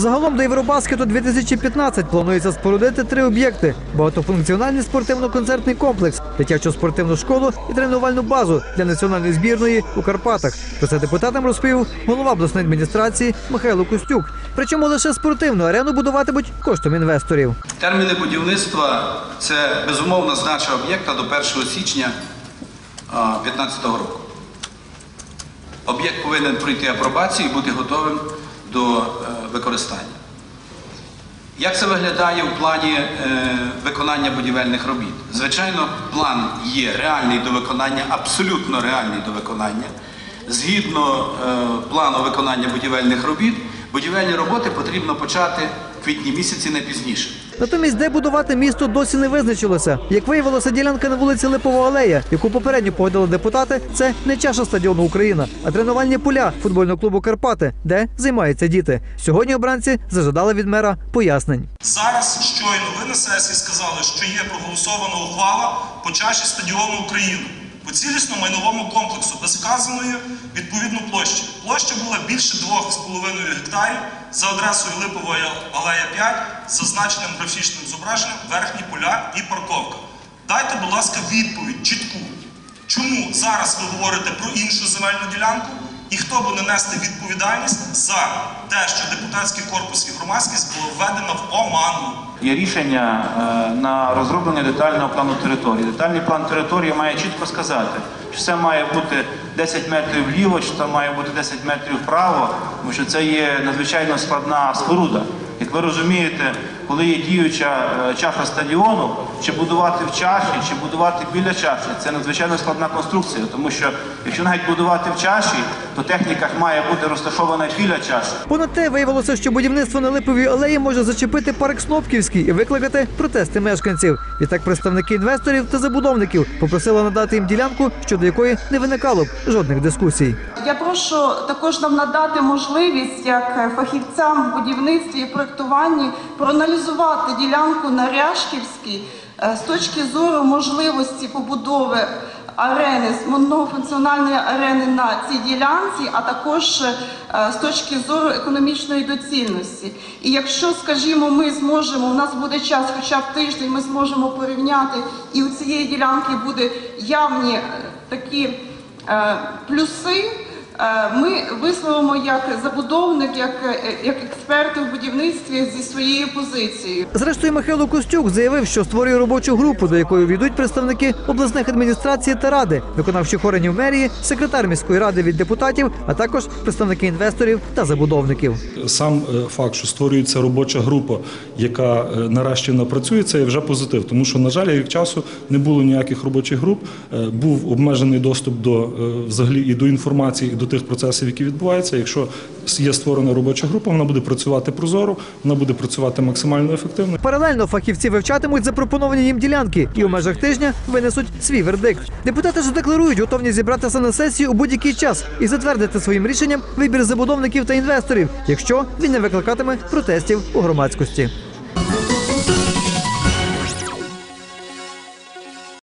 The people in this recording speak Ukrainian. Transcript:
Загалом до Євробаскету 2015 планується спорудити три об'єкти: багатофункціональний спортивно-концертний комплекс, дитячу спортивну школу і тренувальну базу для національної збірної у Карпатах. Про це депутатам розповів голова обласної адміністрації Михайло Костюк. Причому лише спортивну арену будуватимуть коштом інвесторів. Терміни будівництва це безумовна здача об'єкта до 1 січня 2015 року. Об'єкт повинен пройти апробацію і бути готовим до е, використання. Як це виглядає в плані е, виконання будівельних робіт? Звичайно, план є реальний до виконання, абсолютно реальний до виконання. Згідно е, плану виконання будівельних робіт, будівельні роботи потрібно почати в квітні місяці не пізніше. Натомість, де будувати місто досі не визначилося. Як виявилося, ділянка на вулиці Липова алея, яку попередньо погодили депутати, це не чаша стадіону Україна, а тренувальні поля футбольного клубу Карпати, де займаються діти. Сьогодні обранці зажадали від мера пояснень. Зараз щойно ви на сесії сказали, що є проголосована ухвала по чаші стадіону України по цілісному майновому комплексу без вказаної відповідно площі. Площа була більше 2,5 гектарів за адресою Липової алея 5 з зазначеним графічним зображенням верхні поля і парковка. Дайте, будь ласка, відповідь чітку. Чому зараз ви говорите про іншу земельну ділянку? І хто буде нести відповідальність за те, що депутатський корпус і громадськість було введено в оману? Є рішення е, на розроблення детального плану території. Детальний план території має чітко сказати, що це має бути 10 метрів вліво, що там має бути 10 метрів вправо, тому що це є надзвичайно складна споруда. Як ви розумієте, коли є діюча е, чаша стадіону, чи будувати в чаші, чи будувати біля чаші, це надзвичайно складна конструкція, тому що якщо навіть будувати в чаші, то техніка має бути розташована біля чаші. Понад те виявилося, що будівництво на Липовій алеї може зачепити парк Снопківський і викликати протести мешканців. Відтак представники інвесторів та забудовників попросили надати їм ділянку, щодо якої не виникало б жодних дискусій. Я прошу також нам надати можливість як фахівцям в будівництві і проєктуванні проаналізувати ділянку на Ряшківській з точки зору можливості побудови арени, многофункціональної арени на цій ділянці, а також е, з точки зору економічної доцільності. І якщо, скажімо, ми зможемо, у нас буде час, хоча б тиждень, ми зможемо порівняти, і у цієї ділянки буде явні е, такі е, плюси. Е, Ми висловимо як забудовник, як, е, як експерти в будівництві зі своєю позицією. Зрештою, Михайло Костюк заявив, що створює робочу групу, до якої війдуть представники обласних адміністрацій та ради, виконавчих органів мерії, секретар міської ради від депутатів, а також представники інвесторів та забудовників. Сам е, факт, що створюється робоча група, яка нарешті напрацює, це вже позитив. Тому що, на жаль, рік часу не було ніяких робочих груп. Був обмежений доступ до взагалі і до інформації, і до тих процесів, які відбуваються. Якщо є створена робоча група, вона буде працювати прозоро, вона буде працювати максимально ефективно. Паралельно фахівці вивчатимуть запропоновані їм ділянки і у межах тижня винесуть свій вердикт. Депутати ж декларують готовність зібратися на сесію у будь-який час і затвердити своїм рішенням вибір забудовників та інвесторів, якщо він не викликатиме протестів у громадськості.